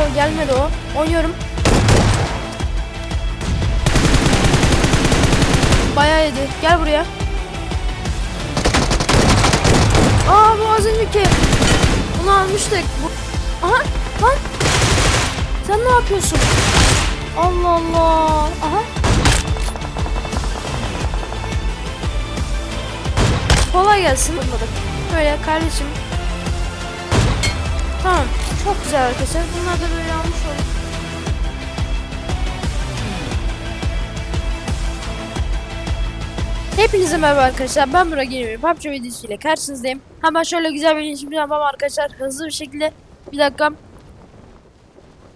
kral gelmedi o. Oynuyorum. Bayağı yedi. Gel buraya. Aa bu az önceki. Bunu almıştık. Bu... Aha lan. Sen ne yapıyorsun? Allah Allah. Aha. Kolay gelsin. Böyle kardeşim. Tamam. Çok güzel arkadaşlar. Bunlar da böyle almış olduk. Hepinize merhaba arkadaşlar. Ben Burak yeni bir PUBG videosu ile karşınızdayım. Hemen şöyle güzel bir geçmiş yapalım arkadaşlar. Hızlı bir şekilde. Bir dakika.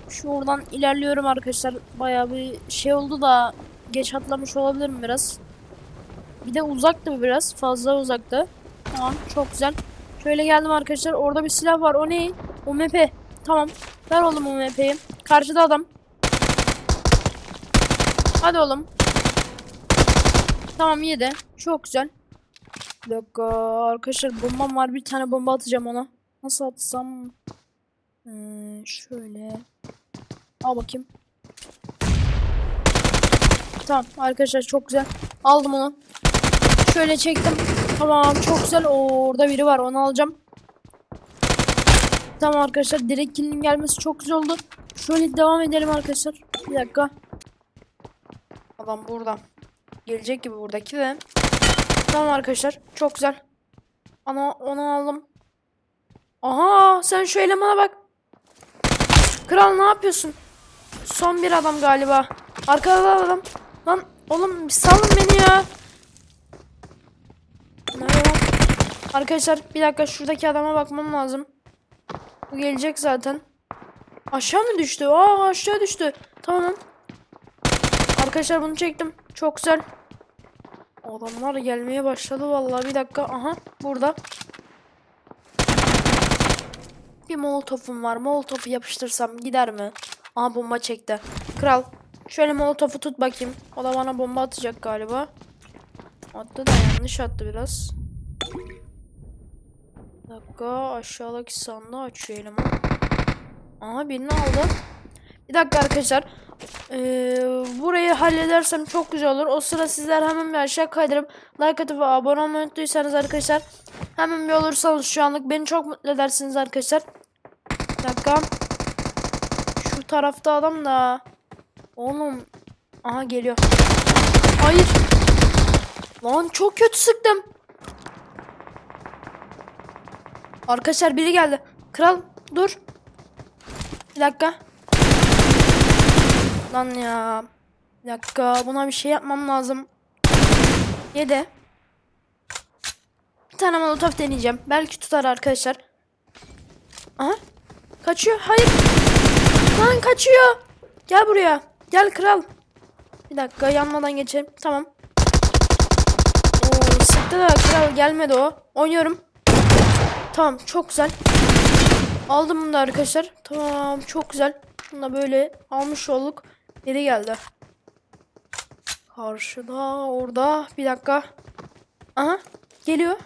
Şuradan ilerliyorum arkadaşlar. Bayağı bir şey oldu da geç atlamış olabilirim biraz. Bir de uzaktı biraz. Fazla uzaktı. Tamam çok güzel. Şöyle geldim arkadaşlar. Orada bir silah var. O ne? UMP. Tamam. Ver oğlum UMP'yi. Karşıda adam. Hadi oğlum. Tamam yedi. Çok güzel. Bir dakika arkadaşlar bombam var. Bir tane bomba atacağım ona. Nasıl atsam? Ee, şöyle. Al bakayım. Tamam arkadaşlar çok güzel. Aldım onu. Şöyle çektim. Tamam çok güzel. Oo, orada biri var. Onu alacağım. Tamam arkadaşlar. Direkt kill'in gelmesi çok güzel oldu. Şöyle devam edelim arkadaşlar. Bir dakika. Adam burada. Gelecek gibi buradaki de. Tamam arkadaşlar. Çok güzel. Ana onu aldım. Aha sen şu elemana bak. Kral ne yapıyorsun? Son bir adam galiba. Arkada da adam. Lan oğlum bir salın beni ya. Lan? Arkadaşlar bir dakika şuradaki adama bakmam lazım. Bu gelecek zaten. Aşağı mı düştü? Aa aşağı düştü. Tamam. Arkadaşlar bunu çektim. Çok güzel. Adamlar gelmeye başladı vallahi bir dakika. Aha burada. Bir molotofum var. Molotofu yapıştırsam gider mi? Aha bomba çekti. Kral. Şöyle molotofu tut bakayım. O da bana bomba atacak galiba. Attı da yanlış attı biraz. Dakika aşağıdaki sandığı açıyor eleman. Aha birini aldı. Bir dakika arkadaşlar. Ee, burayı halledersem çok güzel olur. O sıra sizler hemen bir aşağı kaydırıp like atıp abone olmayı unuttuysanız arkadaşlar hemen bir olursanız şu anlık beni çok mutlu edersiniz arkadaşlar. Bir dakika. Şu tarafta adam da. Oğlum. Aha geliyor. Hayır. Lan çok kötü sıktım. Arkadaşlar biri geldi. Kral dur. Bir dakika. Lan ya. Bir dakika buna bir şey yapmam lazım. Yedi. Bir tane molotof deneyeceğim. Belki tutar arkadaşlar. Aha. Kaçıyor. Hayır. Lan kaçıyor. Gel buraya. Gel kral. Bir dakika yanmadan geçelim. Tamam. Oo, sıktı da kral gelmedi o. Oynuyorum. Tamam çok güzel. Aldım bunu da arkadaşlar. Tamam çok güzel. Bunu da böyle almış olduk. Geri geldi. Karşıda orada. Bir dakika. Aha geliyor.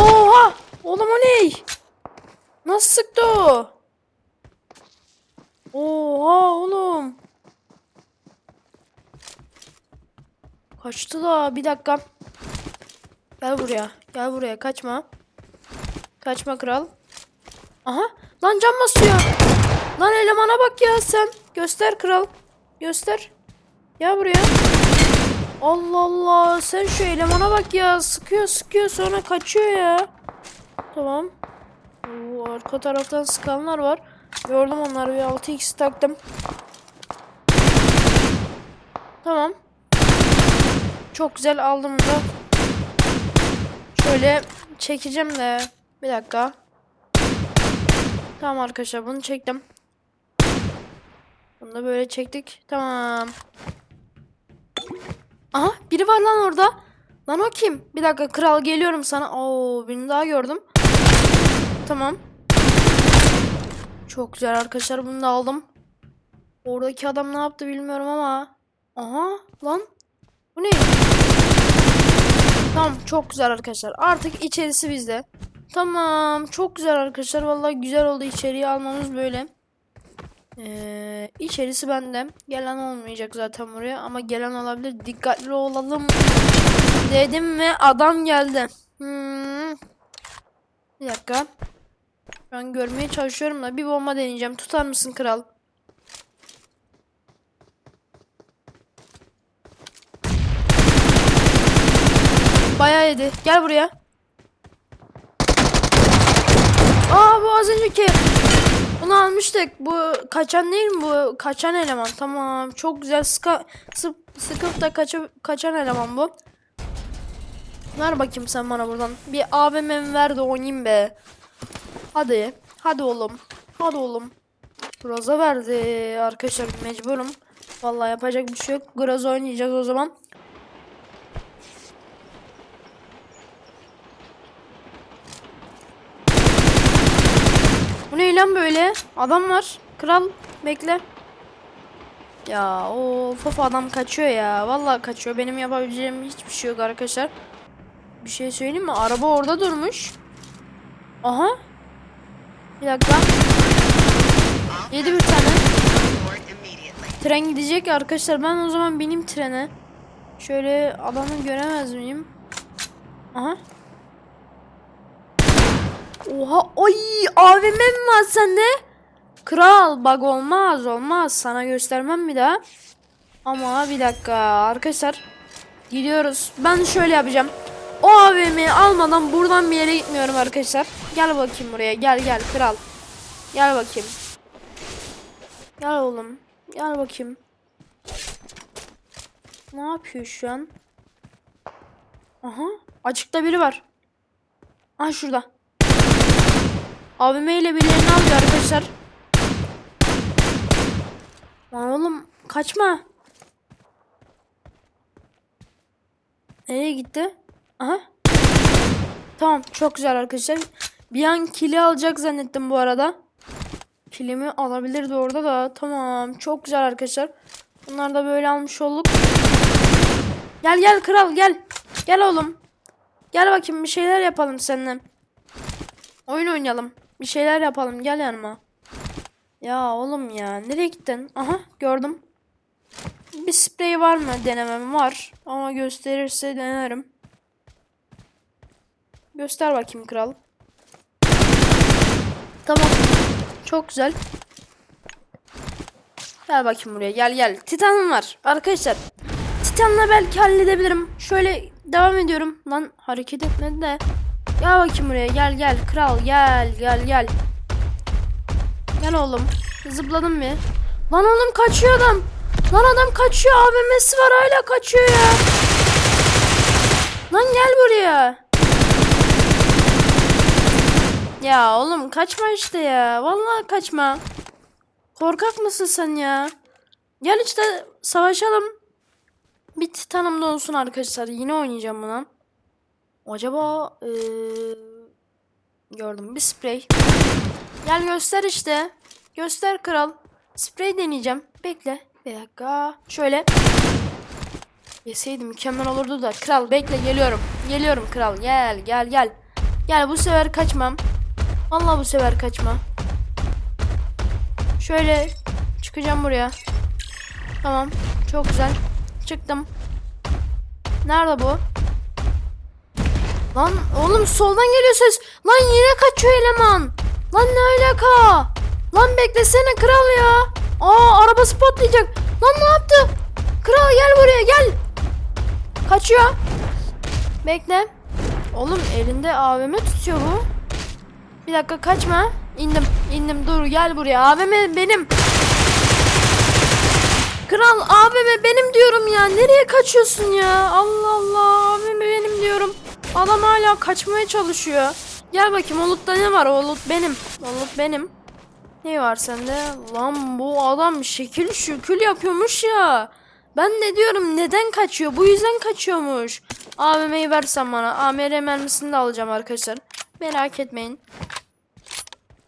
Oha! Oğlum o ne? Nasıl sıktı o? Oha oğlum. Kaçtı da bir dakika. Gel buraya. Gel buraya kaçma. Kaçma kral. Aha lan cam basıyor. Lan elemana bak ya sen. Göster kral. Göster. Gel buraya. Allah Allah sen şu elemana bak ya. Sıkıyor sıkıyor sonra kaçıyor ya. Tamam. Oo, arka taraftan sıkanlar var. Gördüm onları bir 6x taktım. Tamam. Çok güzel aldım da. Şöyle çekeceğim de. Bir dakika. Tamam arkadaşlar bunu çektim. Bunu da böyle çektik. Tamam. Aha biri var lan orada. Lan o kim? Bir dakika kral geliyorum sana. Oo birini daha gördüm. Tamam. Çok güzel arkadaşlar bunu da aldım. Oradaki adam ne yaptı bilmiyorum ama. Aha lan. Bu ne? Tamam çok güzel arkadaşlar. Artık içerisi bizde. Tamam. Çok güzel arkadaşlar. Vallahi güzel oldu içeriği almamız böyle. Ee, içerisi bende. Gelen olmayacak zaten buraya ama gelen olabilir. Dikkatli olalım dedim ve adam geldi. Hmm. Bir dakika. Ben görmeye çalışıyorum da bir bomba deneyeceğim. Tutar mısın kral? Bayağı yedi. Gel buraya. Aa bu az önceki. Bunu almıştık. Bu kaçan değil mi bu? Kaçan eleman. Tamam. Çok güzel. Sıka, sık, sıkıp da kaça, kaçan eleman bu. Ver bakayım sen bana buradan. Bir AVM ver de oynayayım be. Hadi. Hadi oğlum. Hadi oğlum. Groza verdi arkadaşlar mecburum. Vallahi yapacak bir şey yok. Groza oynayacağız o zaman. Bu ne lan böyle? Adam var. Kral bekle. Ya of of adam kaçıyor ya. Vallahi kaçıyor. Benim yapabileceğim hiçbir şey yok arkadaşlar. Bir şey söyleyeyim mi? Araba orada durmuş. Aha. Bir dakika. Yedi bir tane. Tren gidecek arkadaşlar. Ben o zaman bineyim trene. Şöyle adamı göremez miyim? Aha. Oha. Ay AVM mi var sende? Kral bak olmaz olmaz. Sana göstermem bir daha. Ama bir dakika arkadaşlar. Gidiyoruz. Ben şöyle yapacağım. O AVM'yi almadan buradan bir yere gitmiyorum arkadaşlar. Gel bakayım buraya. Gel gel kral. Gel bakayım. Gel oğlum. Gel bakayım. Ne yapıyor şu an? Aha. Açıkta biri var. Aha şurada. AVM ile birilerini alıyor arkadaşlar. Lan oğlum kaçma. Nereye gitti? Aha. Tamam çok güzel arkadaşlar. Bir an kili alacak zannettim bu arada. Kilimi alabilirdi orada da. Tamam çok güzel arkadaşlar. Bunlar da böyle almış olduk. Gel gel kral gel. Gel oğlum. Gel bakayım bir şeyler yapalım seninle. Oyun oynayalım. Bir şeyler yapalım gel yanıma. Ya oğlum ya nereye gittin? Aha gördüm. Bir sprey var mı denemem var. Ama gösterirse denerim. Göster bakayım kral. Tamam. Çok güzel. Gel bakayım buraya gel gel. Titanım var arkadaşlar. Titanla belki halledebilirim. Şöyle devam ediyorum. Lan hareket etmedi de. Gel bakayım buraya gel gel. Kral gel gel gel. Gel oğlum. Zıpladım bir. Lan oğlum kaçıyor adam. Lan adam kaçıyor. AVM'si var hala kaçıyor ya. Lan gel buraya. Ya oğlum kaçma işte ya. Vallahi kaçma. Korkak mısın sen ya? Gel işte savaşalım. Bir titanım da olsun arkadaşlar. Yine oynayacağım buna. Acaba eee, gördüm bir sprey. Gel göster işte. Göster kral. Sprey deneyeceğim. Bekle. Bir dakika. Şöyle. Yeseydim mükemmel olurdu da. Kral bekle geliyorum. Geliyorum kral. Gel gel gel. Gel bu sefer kaçmam. Vallahi bu sefer kaçma. Şöyle çıkacağım buraya. Tamam. Çok güzel. Çıktım. Nerede bu? Lan oğlum soldan geliyor ses. Lan yine kaçıyor eleman. Lan ne alaka? Lan beklesene kral ya. Aa arabası patlayacak. Lan ne yaptı? Kral gel buraya gel. Kaçıyor. Bekle. Oğlum elinde AVM tutuyor bu. Bir dakika kaçma. İndim indim dur gel buraya. AVM benim. Kral AVM benim diyorum ya. Nereye kaçıyorsun ya? Allah Allah AVM benim diyorum. Adam hala kaçmaya çalışıyor. Gel bakayım o loot'ta ne var? O loot benim. O loot benim. Ne var sende? Lan bu adam şekil şükül yapıyormuş ya. Ben ne diyorum neden kaçıyor? Bu yüzden kaçıyormuş. AVM'yi versen bana. AMR mermisini de alacağım arkadaşlar. Merak etmeyin.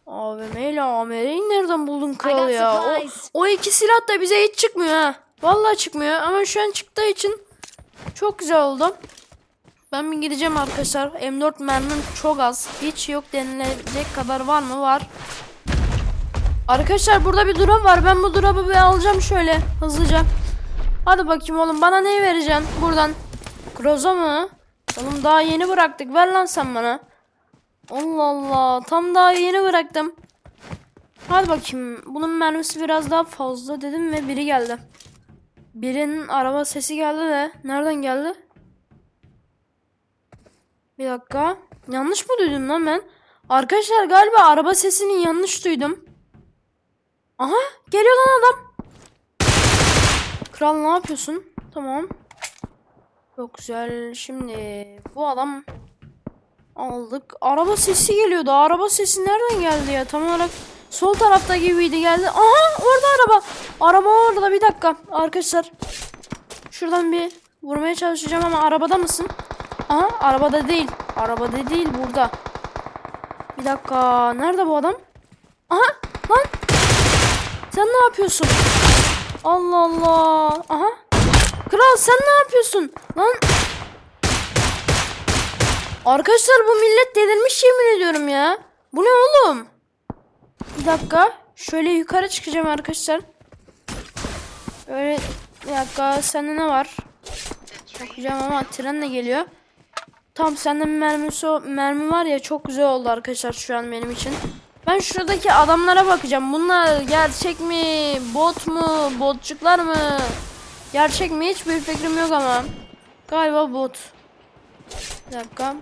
AVM ile AMR'yi nereden buldun kral ya? O, o iki silah da bize hiç çıkmıyor ha. Vallahi çıkmıyor ama şu an çıktığı için çok güzel oldu. Ben bir gideceğim arkadaşlar. M4 mermim çok az. Hiç yok denilecek kadar var mı? Var. Arkadaşlar burada bir drop var. Ben bu drop'u bir alacağım şöyle hızlıca. Hadi bakayım oğlum bana ne vereceksin buradan? Groza mı? Oğlum daha yeni bıraktık. Ver lan sen bana. Allah Allah. Tam daha yeni bıraktım. Hadi bakayım. Bunun mermisi biraz daha fazla dedim ve biri geldi. Birinin araba sesi geldi de. Nereden geldi? Bir dakika. Yanlış mı duydum lan ben? Arkadaşlar galiba araba sesini yanlış duydum. Aha geliyor lan adam. Kral ne yapıyorsun? Tamam. Çok güzel. Şimdi bu adam aldık. Araba sesi geliyordu. Araba sesi nereden geldi ya? Tam olarak sol tarafta gibiydi geldi. Aha orada araba. Araba orada bir dakika. Arkadaşlar şuradan bir vurmaya çalışacağım ama arabada mısın? Aha arabada değil. Arabada değil burada. Bir dakika. Nerede bu adam? Aha lan. Sen ne yapıyorsun? Allah Allah. Aha. Kral sen ne yapıyorsun? Lan. Arkadaşlar bu millet delirmiş yemin ediyorum ya. Bu ne oğlum? Bir dakika. Şöyle yukarı çıkacağım arkadaşlar. Öyle bir dakika sende ne var? Bakacağım ama trenle geliyor. Tam sende bir mermisi, mermi var ya çok güzel oldu arkadaşlar şu an benim için. Ben şuradaki adamlara bakacağım. Bunlar gerçek mi? Bot mu? Botçuklar mı? Gerçek mi? Hiçbir fikrim yok ama. Galiba bot. Bir dakika.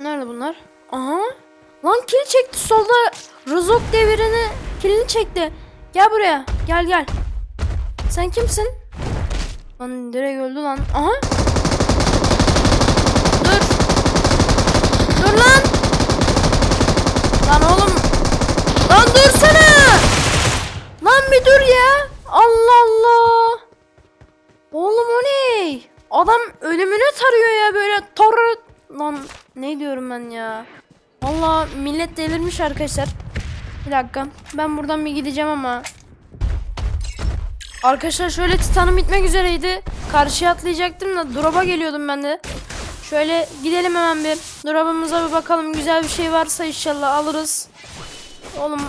Nerede bunlar? Aha. Lan kill çekti solda. Rozok devirini killini çekti. Gel buraya. Gel gel. Sen kimsin? Lan direkt öldü lan. Aha. Dur. Dur lan. Lan oğlum. Lan dursana. Lan bir dur ya. Allah Allah. Oğlum o ne? Adam ölümünü tarıyor ya böyle tor lan ne diyorum ben ya. Valla millet delirmiş arkadaşlar. Bir dakika. Ben buradan bir gideceğim ama. Arkadaşlar şöyle titanım bitmek üzereydi. Karşıya atlayacaktım da drop'a geliyordum ben de. Şöyle gidelim hemen bir. Drop'umuza bir bakalım. Güzel bir şey varsa inşallah alırız. Oğlum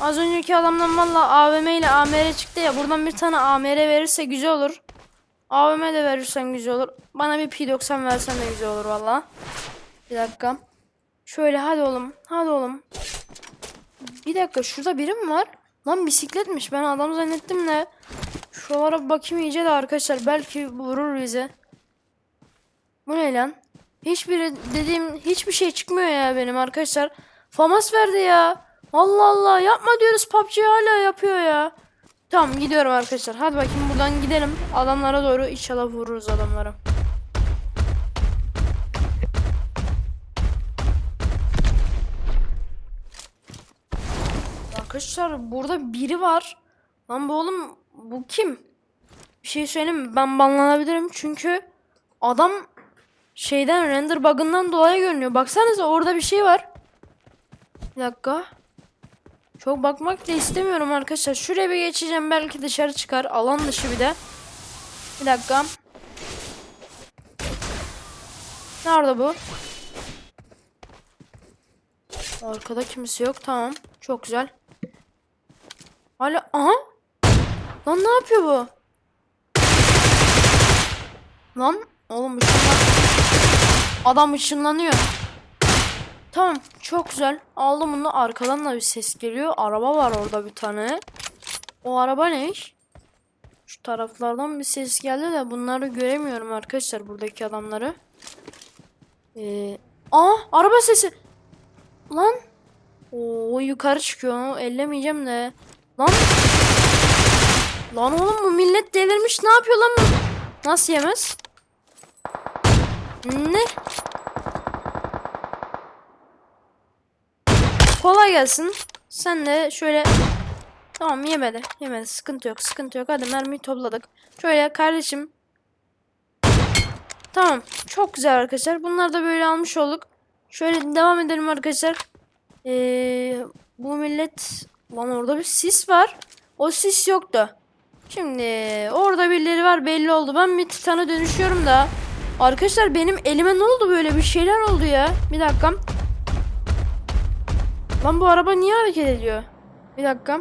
az önceki adamdan valla AVM ile AMR çıktı ya. Buradan bir tane AMR verirse güzel olur. AVM de verirsen güzel olur. Bana bir P90 versen de güzel olur valla. Bir dakika. Şöyle hadi oğlum. Hadi oğlum. Bir dakika şurada biri mi var? Lan bisikletmiş. Ben adam zannettim de. Şuralara bakayım iyice de arkadaşlar. Belki vurur bize. Bu ne lan? Hiçbiri dediğim hiçbir şey çıkmıyor ya benim arkadaşlar. Famas verdi ya. Allah Allah yapma diyoruz PUBG hala yapıyor ya. Tamam gidiyorum arkadaşlar. Hadi bakayım buradan gidelim. Adamlara doğru inşallah vururuz adamlara. Arkadaşlar burada biri var. Lan bu oğlum bu kim? Bir şey söyleyeyim mi? Ben banlanabilirim çünkü adam şeyden render bug'ından dolayı görünüyor. Baksanıza orada bir şey var. Bir dakika. Çok bakmak da istemiyorum arkadaşlar. Şuraya bir geçeceğim belki dışarı çıkar. Alan dışı bir de. Bir dakika. Nerede bu? Arkada kimse yok. Tamam. Çok güzel. Hala aha. Lan ne yapıyor bu? Lan oğlum ışınlan. Adam ışınlanıyor. Tamam çok güzel. Aldım bunu. Arkadan da bir ses geliyor. Araba var orada bir tane. O araba ne? Şu taraflardan bir ses geldi de bunları göremiyorum arkadaşlar buradaki adamları. Ee, aa araba sesi. Lan. Oo yukarı çıkıyor. Ellemeyeceğim de. Lan. Lan oğlum bu millet delirmiş. Ne yapıyor lan bu? Nasıl yemez? Ne? Kolay gelsin. Sen de şöyle Tamam yemedi. Yemedi. Sıkıntı yok. Sıkıntı yok. Hadi mermiyi topladık. Şöyle kardeşim. Tamam. Çok güzel arkadaşlar. Bunları da böyle almış olduk. Şöyle devam edelim arkadaşlar. Ee, bu millet lan orada bir sis var. O sis yoktu. Şimdi orada birileri var belli oldu. Ben bir titana dönüşüyorum da. Arkadaşlar benim elime ne oldu böyle bir şeyler oldu ya. Bir dakika. Lan bu araba niye hareket ediyor? Bir dakika.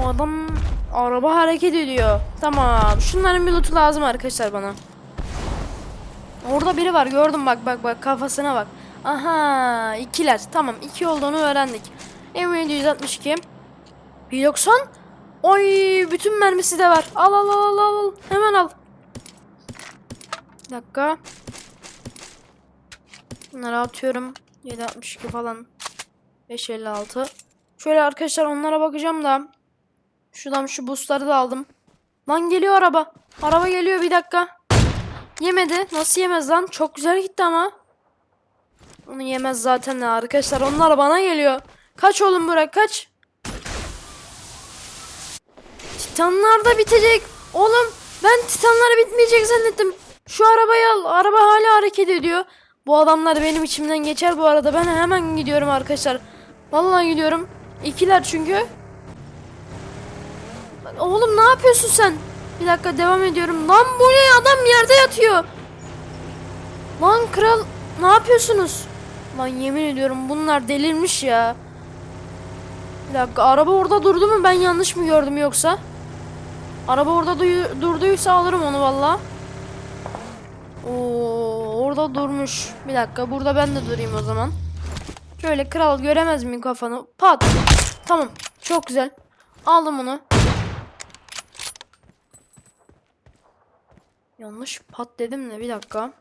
O adam araba hareket ediyor. Tamam. Şunların bir lootu lazım arkadaşlar bana. Orada biri var gördüm bak bak bak kafasına bak. Aha ikiler tamam iki olduğunu öğrendik. M762 190 Oy bütün mermisi de var. Al al al al al hemen al. Bir dakika. Bunları atıyorum. 762 falan. 556. Şöyle arkadaşlar onlara bakacağım da. Şuradan şu boostları da aldım. Lan geliyor araba. Araba geliyor bir dakika. Yemedi. Nasıl yemez lan? Çok güzel gitti ama. Onu yemez zaten de arkadaşlar. Onlar bana geliyor. Kaç oğlum Burak kaç. Titanlar da bitecek. Oğlum ben titanlar bitmeyecek zannettim. Şu arabayı al. Araba hala hareket ediyor. Bu adamlar benim içimden geçer bu arada. Ben hemen gidiyorum arkadaşlar. Vallahi gidiyorum. İkiler çünkü. Oğlum ne yapıyorsun sen? Bir dakika devam ediyorum. Lan bu ne? Adam yerde yatıyor. Lan kral ne yapıyorsunuz? Lan yemin ediyorum bunlar delirmiş ya. Bir dakika araba orada durdu mu ben yanlış mı gördüm yoksa? Araba orada durduysa alırım onu valla. Oo orada durmuş. Bir dakika burada ben de durayım o zaman. Şöyle kral göremez miyim kafanı? Pat. Tamam çok güzel. Aldım onu. Yanlış pat dedim de bir dakika.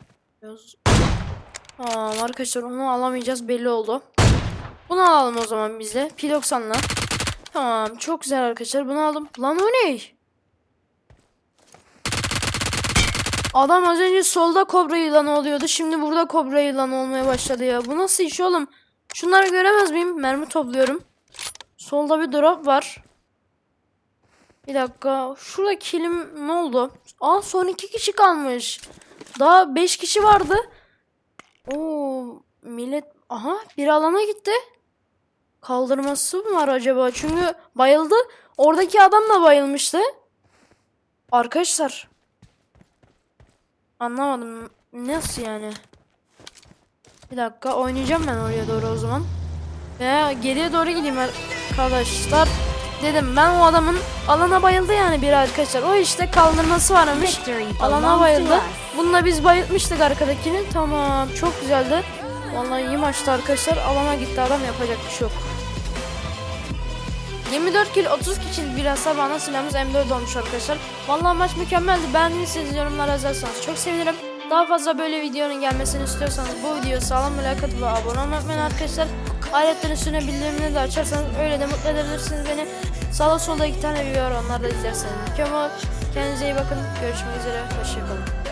Tamam arkadaşlar onu alamayacağız belli oldu. Bunu alalım o zaman biz de. P90'la. Tamam çok güzel arkadaşlar bunu aldım. Lan o ne? Adam az önce solda kobra yılanı oluyordu. Şimdi burada kobra yılanı olmaya başladı ya. Bu nasıl iş oğlum? Şunları göremez miyim? Mermi topluyorum. Solda bir drop var. Bir dakika. Şurada kilim ne oldu? Aa son iki kişi kalmış. Daha beş kişi vardı. Oo millet aha bir alana gitti. Kaldırması mı var acaba? Çünkü bayıldı. Oradaki adam da bayılmıştı. Arkadaşlar. Anlamadım. Nasıl yani? Bir dakika oynayacağım ben oraya doğru o zaman. Veya geriye doğru gideyim arkadaşlar. Dedim ben o adamın alana bayıldı yani bir arkadaşlar. O işte kaldırması varmış. Alana bayıldı. Bununla biz bayıltmıştık arkadakini. Tamam çok güzeldi. Vallahi iyi maçtı arkadaşlar. Alana gitti adam yapacak bir şey yok. 24 kill 30 kişilik bir hasar bana silahımız M4 olmuş arkadaşlar. Vallahi maç mükemmeldi. Beğendiyseniz yorumlara yazarsanız çok sevinirim. Daha fazla böyle videonun gelmesini istiyorsanız bu videoyu sağlam atıp ve abone olmayı unutmayın arkadaşlar. Ayrıca üstüne bildirimleri de açarsanız öyle de mutlu edebilirsiniz beni. Sağda solda iki tane video var onları da izlerseniz mükemmel. Kendinize iyi bakın. Görüşmek üzere. Hoşçakalın.